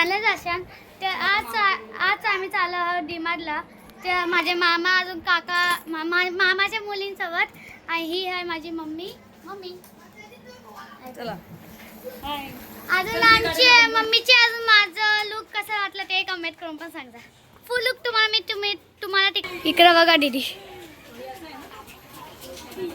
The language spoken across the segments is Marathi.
जाणलं जाशान. तर आज आज आम्ही चाललो आहोत डिमार्टला. तर माझे मामा अजून काका मामा मामाच्या मुलींसोबत. आणि ही आहे माझी मम्मी. मम्मी. चला. अजून आमची मम्मीची अजून माझं लुक कसं वाटलं ते कमेंट करून पण सांगा फुल लुक तुम्हाला मी तुम्ही तुम्हाला इकडं बघा दीदी. दीदी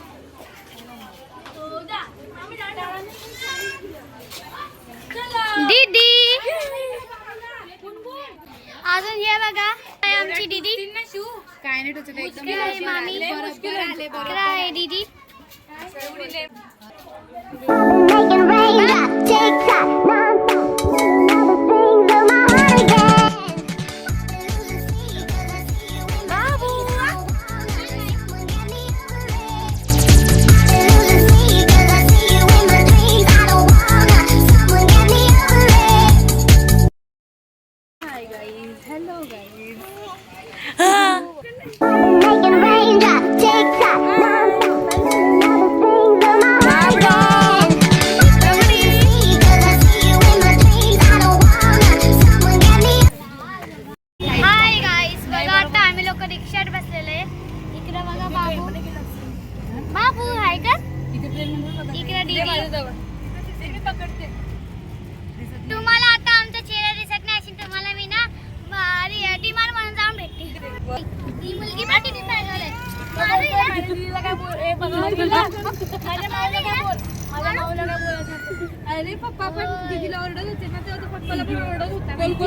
हे बघा. आहे आमची दीदी? काय नाही इकडे मामी. इकडे आहे दीदी. लोक रिक्षात बसलेलो इकडे बघा बाबू. बाबू आहे का? इकडे तुम्हाला आता आमचा चेहरा दिसत नाही असेल तुम्हाला मी ना डिमांड म्हणून जाऊन भेटते. मुलगी पाहिजे अरे पप्पा पण दीदीला ओरडत होते ना तेव्हा तो पप्पाला पण ओरडत होता ते तू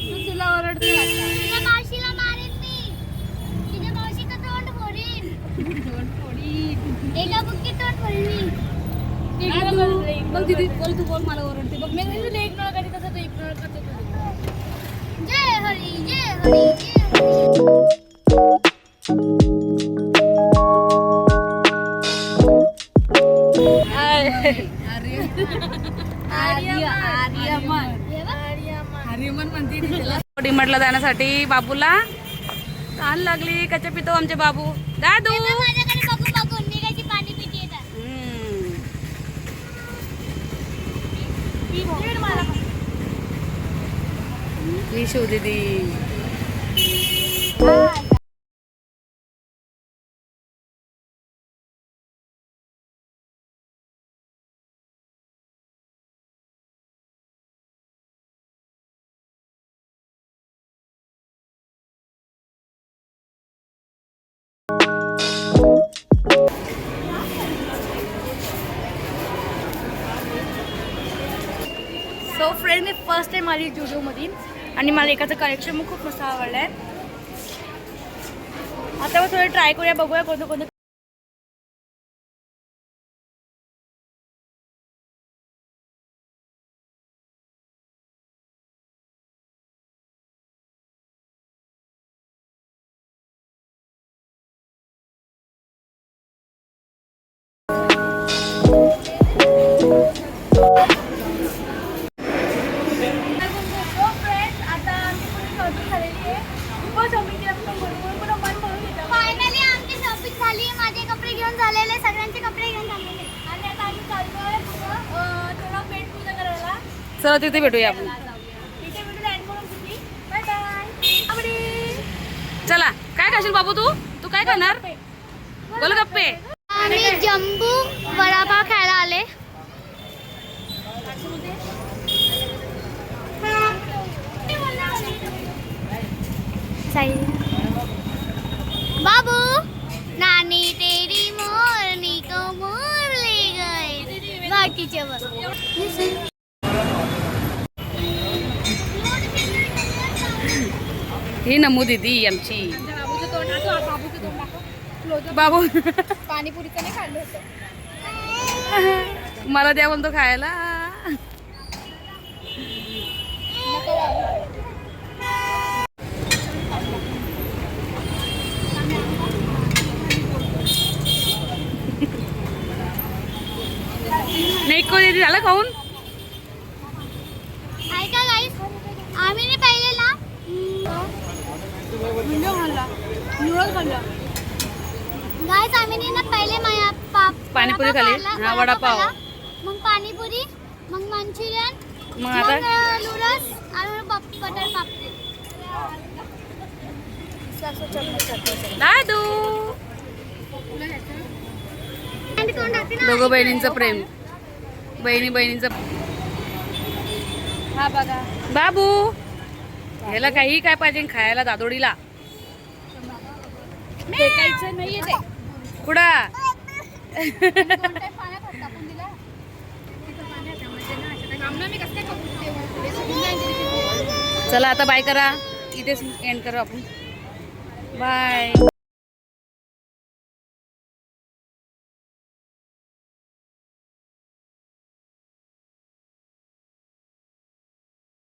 तू तुला ओरडते मावशीला मारेन मी. तुझ्या मावशीचं तोंड फोडीन. एका बुक्की तोंड फोडीन मी. बघ दीदी बोल तू बोल मला ओरडते. बघ मी तुला इग्नोर जय हरी जय हरी जय जाण्यासाठी बाबूला तहान लागली कच्चे पितो आमचे बाबू. दादू हे बघ माझ्याकडे बघू बघू निघायची पाणी पिती येतात हम्म. मी शिव सो फ्रेंड मी फर्स्ट टाइम आली जुडिओमध्ये आणि मला एकाचं कलेक्शन मग खूप मस्त आवडलं आहे आता मग थोडं ट्राय करूया बघूया कोणतं कोणतं फायनली आमची शॉपिंग झाली. माझे कपडे घेऊन झालेले सगळ्यांचे कपडे घेऊन झालेले. आणि आता आम्ही चाललोय पुढं, थोडं पेट पूजा करायला. चला तिथे भेटूया आपण. तिथे व्हिडिओ एंड करून तुझी बाय बाय चला काय खाशील बाबू तू? तू काय खाणार? गोलगप्पे आम्ही जम्बू वडापाव खायला आले बाबू नानी तेरी मोरनी को मोर ले गए। बाकीचे ही नमू दीदी आमची। बाबू पाणीपुरीचं नाही खाल्लं होतं. मला द्या म्हणतो खायला. नाही को दीदी झालं खाऊन? ऐका गाईस आम्ही नाही पाहिले ना गाईस आम्ही नाही ना पहिले माया पाणीपुरी? खाल्ला, हा, वडापाव. मग पाणीपुरी मग मंचुरियन मग आता? लुरस आणि बटर पापडी दादू? दोघं बहिणींचं प्रेम. बहिणी बहिणींचं. हा बघा. बाबू. ह्याला काही काय पाहिजे खायला दादोडीला. फेकायचं नाहीये ते. कुडा चला आता बाय करा. इथेच एंड करू आपण. बाय